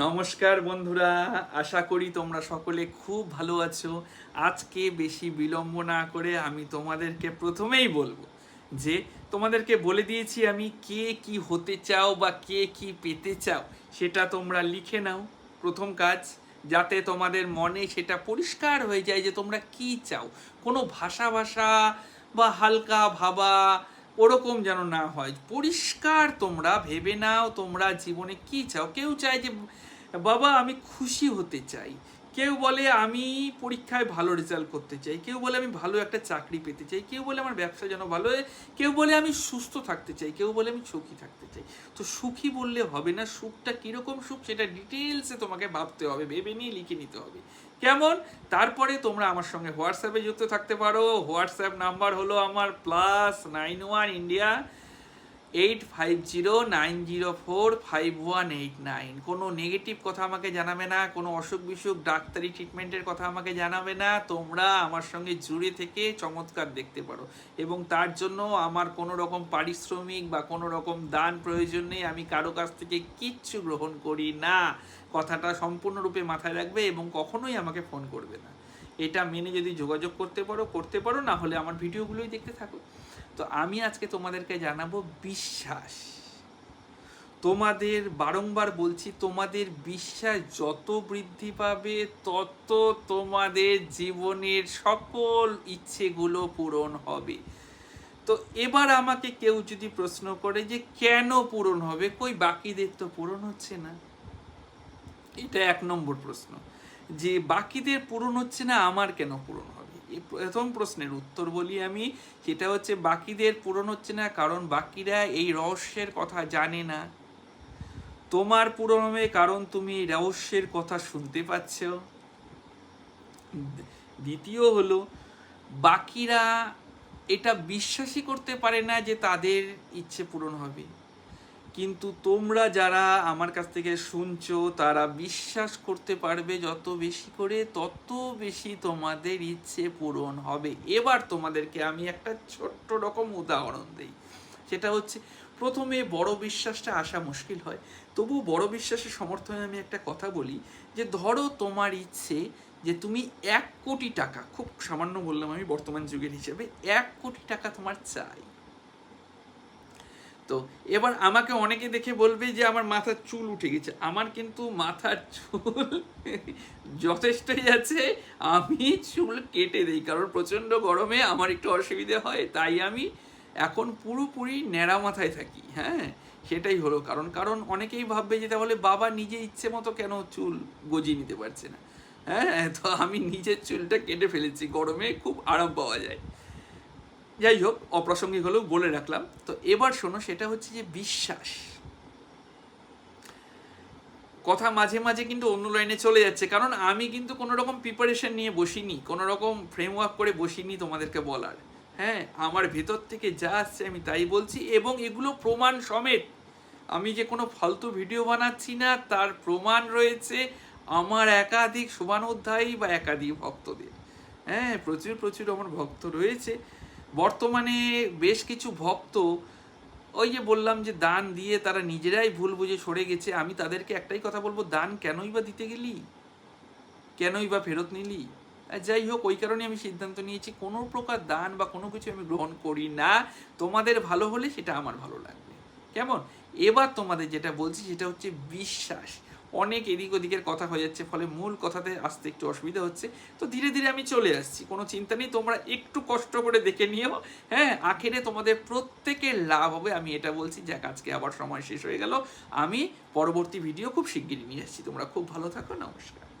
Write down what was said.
নমস্কার বন্ধুরা, আশা করি তোমরা সকলে খুব ভালো আছো। আজকে বেশি বিলম্ব না করে আমি তোমাদেরকে প্রথমেই বলব যে, তোমাদেরকে বলে দিয়েছি আমি কে কি হতে চাও বা কে কি পেতে চাও, সেটা তোমরা লিখে নাও। প্রথম কাজ, যাতে তোমাদের মনে সেটা পরিষ্কার হয়ে যায় যে তোমরা কি চাও। কোনো ভাষা ভাষা বা হালকা ভাবা, ওরকম যেন না হয়। পরিষ্কার তোমরা ভেবে নাও তোমরা জীবনে কি চাও। কেউ চায় যে বাবা, আমি খুশি হতে চাই। কেউ বলে, আমি পরীক্ষায় ভালো রেজাল্ট করতে চাই। কেউ বলে, আমি ভালো একটা চাকরি পেতে চাই। কেউ বলে, আমার ব্যবসা যেন ভালো হয়। কেউ বলে, আমি সুস্থ থাকতে চাই। কেউ বলে, আমি সুখী থাকতে চাই। তো সুখী বললে হবে না। সুখটা কীরকম সুখ সেটা ডিটেলসে তোমাকে ভাবতে হবে, ভেবে নিয়ে লিখে নিতে হবে। কেমন? তারপরে তোমরা আমার সঙ্গে হোয়াটসঅ্যাপে যুক্ত থাকতে পারো। হোয়াটসঅ্যাপ নাম্বার হলো আমার plus nine one India eight five zero nine zero four five one eight nine কোনো নেগেটিভ কথা আমাকে জানাবে না, কোনো অসুখ বিসুখ, ডাক্তারি ট্রিটমেন্টের কথা আমাকে জানাবে না, তোমরা আমার সঙ্গে জুড়ে থেকে চমৎকার দেখতে পারো। এবং তার জন্য আমার কোনো রকম পারিশ্রমিক বা কোনো রকম দান প্রয়োজন নেই, আমি কারও কাছ থেকে কিচ্ছু গ্রহণ করি না। কথাটা সম্পূর্ণরূপে মাথায় রাখবে এবং কখনোই আমাকে ফোন করবে না। এটা মেনে যদি যোগাযোগ করতে পারো করতে পারো, না হলে আমার ভিডিওগুলোই দেখতে থাকো। তো আমি আজকে তোমাদেরকে জানাব বিশ্বাস। তোমাদের বারংবার বলছি, তোমাদের বিশ্বাস যত বৃদ্ধি পাবে, তত তোমাদের জীবনের সকল ইচ্ছেগুলো পূরণ হবে। তো এবার আমাকে কেউ যদি প্রশ্ন করে যে কেন পূরণ হবে, কই বাকিদের তো পূরণ হচ্ছে না? এটা এক নম্বর প্রশ্ন। যে বাকিদের পূরণ হচ্ছে না, আমার কেন পূরণ হবে? এই প্রথম প্রশ্নের উত্তর বলি আমি, সেটা হচ্ছে বাকিদের পূরণ হচ্ছে না, কারণ বাকিরা এই রহস্যের কথা জানে না। তোমার পূরণ হবে কারণ তুমি এই রহস্যের কথা শুনতে পাচ্ছ। দ্বিতীয় হলো, বাকিরা এটা বিশ্বাসই করতে পারে না যে তাদের ইচ্ছে পূরণ হবে। কিন্তু তোমরা যারা আমার কাছ থেকে শুনছো, তারা বিশ্বাস করতে পারবে, যত বেশি করে তত বেশি তোমাদের ইচ্ছে পূরণ হবে। এবার তোমাদেরকে আমি একটা ছোট্ট রকম উদাহরণ দিই। সেটা হচ্ছে, প্রথমে বড় বিশ্বাসটা আসা মুশকিল হয়। তবু বড় বিশ্বাসের সমর্থনে আমি একটা কথা বলি যে, ধরো তোমার ইচ্ছে যে, তুমি এক কোটি টাকা, খুব সামান্য বললাম আমি বর্তমান যুগের হিসেবে, এক কোটি টাকা তোমার চাই। তো এবার আমাকে অনেকে দেখে বলবে যে আমার মাথার চুল উঠে গেছে। আমার কিন্তু মাথার চুল যথেষ্টই আছে। আমি চুল কেটে দিই, কারণ প্রচণ্ড গরমে আমার একটু অসুবিধে হয়, তাই আমি এখন পুরোপুরি ন্যাড়া মাথায় থাকি হ্যাঁ? সেটাই হলো কারণ কারণ অনেকেই ভাববে যে তাহলে বাবা নিজে ইচ্ছে মতো কেন চুল গজিয়ে নিতে পারছে না হ্যাঁ? তো আমি নিজের চুলটা কেটে ফেলেছি, গরমে খুব আরাম পাওয়া যায়। যাই হোক, অপ্রাসঙ্গিক হলেও বলে রাখলাম। তো এবার শোনো, সেটা হচ্ছে যে বিশ্বাস। কথা মাঝে মাঝে কিন্তু অন্য লাইনে চলে যাচ্ছে, কারণ আমি কিন্তু কোনো রকম প্রিপারেশন নিয়ে বসিনি কোনো রকম ফ্রেমওয়ার্ক করে বসিনি তোমাদেরকে বলার। হ্যাঁ আমার ভেতর থেকে যা আসছে আমি তাই বলছি এবং এগুলো প্রমাণ সমেত। আমি যে কোনো ফালতু ভিডিও বানাচ্ছি না, তার প্রমাণ রয়েছে আমার একাধিক শুভানুধ্যায়ী বা একাধিক ভক্তদের। হ্যাঁ প্রচুর প্রচুর আমার ভক্ত রয়েছে। বর্তমানে বেশ কিছু ভক্ত ওই যে বললাম যে দান দিয়ে তারা নিজেরাই ভুল বুঝে সরে গেছে, আমি তাদেরকে একটাই কথা বলব, দান কেনই বা দিতে গেলি? কেনই বা ফেরত নিলি? যাই হোক, ওই কারণে আমি সিদ্ধান্ত নিয়েছি, কোনো প্রকার দান বা কোনো কিছু আমি গ্রহণ করি না, তোমাদের ভালো হলে সেটা আমার ভালো লাগবে। কেমন? এবার তোমাদের যেটা বলছি সেটা হচ্ছে বিশ্বাস। অনেক এদিক ওদিকের কথা হয়ে যাচ্ছে, ফলে মূল কথাতে আসতে একটু অসুবিধা হচ্ছে। তো ধীরে ধীরে আমি চলে আসছি। কোনো চিন্তা নেই, তোমরা একটু কষ্ট করে দেখে নিও। হ্যাঁ আখেরে তোমাদের প্রত্যেকের লাভ হবে, আমি এটা বলছি। যাক, আজকে আবার সময় শেষ হয়ে গেল। আমি পরবর্তী ভিডিও খুব শিগগিরই নিয়ে আসছি। তোমরা খুব ভালো থাকো, নমস্কার।